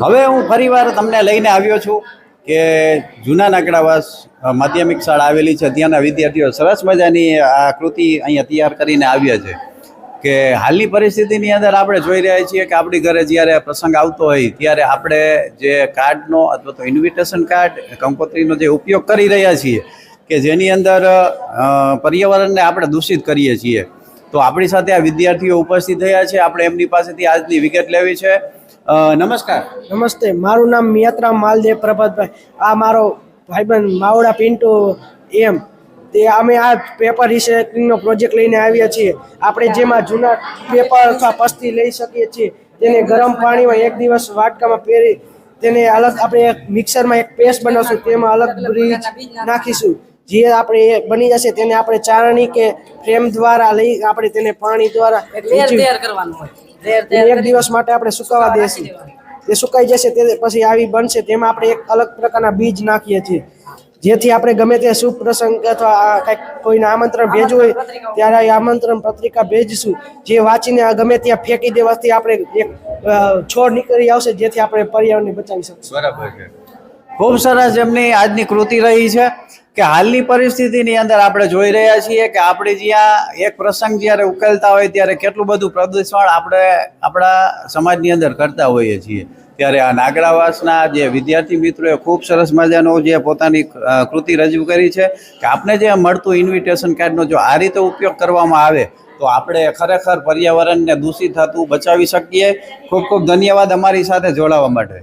હવે હું ફરીવાર તમને લઈને આવ્યો છું કે જૂના નાગડાવાસ માધ્યમિક શાળા આવેલી છે, ત્યાંના વિદ્યાર્થીઓ સરસ મજાની આ કૃતિ અહીંયા તૈયાર કરીને આવ્યા છે કે હાલની પરિસ્થિતિની અંદર આપણે જોઈ રહ્યા છીએ કે આપણી ઘરે જ્યારે પ્રસંગ આવતો હોય ત્યારે આપણે જે કાર્ડનો અથવા તો ઇન્વિટેશન કાર્ડ કંકોત્રીનો જે ઉપયોગ કરી રહ્યા છીએ કે જેની અંદર પર્યાવરણને આપણે દૂષિત કરીએ છીએ. તો આપણી સાથે આ વિદ્યાર્થીઓ ઉપસ્થિત થયા છે. આપણે એમની પાસેથી આજની વિગત લેવી છે. નમસ્કાર. નમસ્તે, મારું નામ મિયાત્રા માલદેવ પ્રભાતભાઈ. આ મારો ભાઈબંધ માવડા પિન્ટુ એમ. તે અમે આ પેપર રિસાયકલિંગનો પ્રોજેક્ટ લઈને આવ્યા છીએ. આપણે જેમાં જૂના પેપર અથવા પસ્તી લઈ શકીએ છીએ. તેને ગરમ પાણીમાં એક દિવસ વાટકામાં પહેરી તેને અલગ આપણે એક મિક્સરમાં એક પેસ્ટ બનાવશું. તેમાં અલગ બ્રીજ નાખીશું. જે આપણે એ બની જશે તેને આપણે ચારણી કે ફ્રેમ દ્વારા લઈ આપણે તેને પાણી દ્વારા એક દિવસ માટે આપણે સુકાવા દેશું. તે સુકાઈ જશે તે પછી આવી બનશે તેમાં આપણે એક અલગ પ્રકારના બીજ નાખીએ છીએ. જેથી આપણે ગમે તે શુભ પ્રસંગ અથવા આ કંઈક કોઈને આમંત્રણ ભેજવું હોય ત્યારે આ આમંત્રણ પત્રિકા ભેજશું. જે વાંચીને ગમે ત્યાં ફેંકી દેવાથી આપણે એક છોડ નીકળી આવશે જેથી આપણે પર્યાવરણને બચાવી શકશું. બરાબર છે. ખૂબ સરસ એમની આજની કૃતિ રહી છે. કે હાલની પરિસ્થિતિની અંદર આપણે જોઈ રહ્યા છીએ કે આપણે જ્યાં એક પ્રસંગ જ્યારે ઉકેલતા હોય ત્યારે કેટલું બધું પ્રદૂષણ આપણે આપણા સમાજની અંદર કરતા હોઈએ છીએ. ત્યારે આ નાગડાવાસના જે વિદ્યાર્થી મિત્રોએ ખૂબ સરસ મજાનો જે પોતાની કૃતિ રજૂ કરી છે કે આપણે જે મળતું ઇન્વિટેશન કાર્ડનો જો આ રીતે ઉપયોગ કરવામાં આવે તો આપણે ખરેખર પર્યાવરણને દૂષિત થતું બચાવી શકીએ. ખૂબ ખૂબ ધન્યવાદ અમારી સાથે જોડાવા માટે.